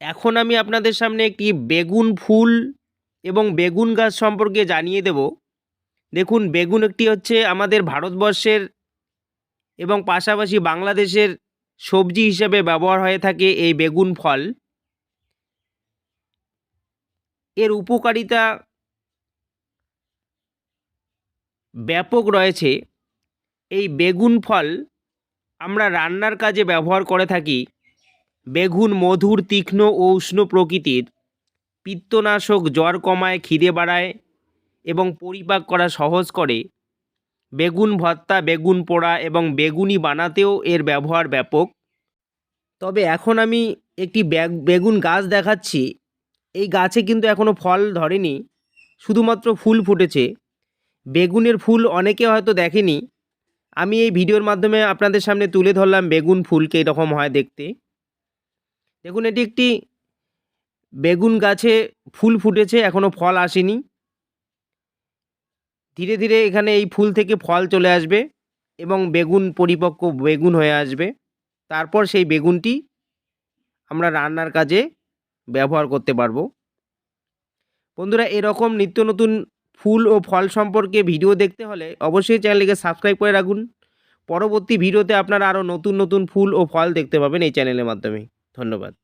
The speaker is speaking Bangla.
এখন আমি আপনাদের সামনে একটি বেগুন ফুল এবং বেগুন গাছ সম্পর্কে জানিয়ে দেব। দেখুন, বেগুন একটি হচ্ছে আমাদের ভারতবর্ষের এবং পাশাপাশি বাংলাদেশের সবজি হিসেবে ব্যবহার হয়ে থাকে এই বেগুন ফল। এর উপকারিতা ব্যাপক রয়েছে। এই বেগুন ফল আমরা রান্নার কাজে ব্যবহার করে থাকি। বেগুন মধুর, তীক্ষ্ণ ও উষ্ণ প্রকৃতির। পিত্তনাশক জ্বর কমায়, খিদে বাড়ায় এবং পরিপাক করা সহজ করে। বেগুন ভর্তা, বেগুন পোড়া এবং বেগুনি বানাতেও এর ব্যবহার ব্যাপক। তবে এখন আমি একটি বেগুন গাছ দেখাচ্ছি। এই গাছে কিন্তু এখনও ফল ধরেনি, শুধুমাত্র ফুল ফুটেছে। বেগুনের ফুল অনেকে হয়তো দেখেনি। আমি এই ভিডিওর মাধ্যমে আপনাদের সামনে তুলে ধরলাম বেগুন ফুলকে এরকম হয় দেখতে। দেখুন, এটি একটি বেগুন গাছে ফুল ফুটেছে, এখনও ফল আসেনি। ধীরে ধীরে এখানে এই ফুল থেকে ফল চলে আসবে এবং বেগুন পরিপক্ক বেগুন হয়ে আসবে। তারপর সেই বেগুনটি আমরা রান্নার কাজে ব্যবহার করতে পারব। বন্ধুরা, এরকম নিত্য নতুন ফুল ও ফল সম্পর্কে ভিডিও দেখতে হলে অবশ্যই চ্যানেলটিকে সাবস্ক্রাইব করে রাখুন। পরবর্তী ভিডিওতে আপনারা আরও নতুন নতুন ফুল ও ফল দেখতে পাবেন এই চ্যানেলের মাধ্যমে। ধন্যবাদ।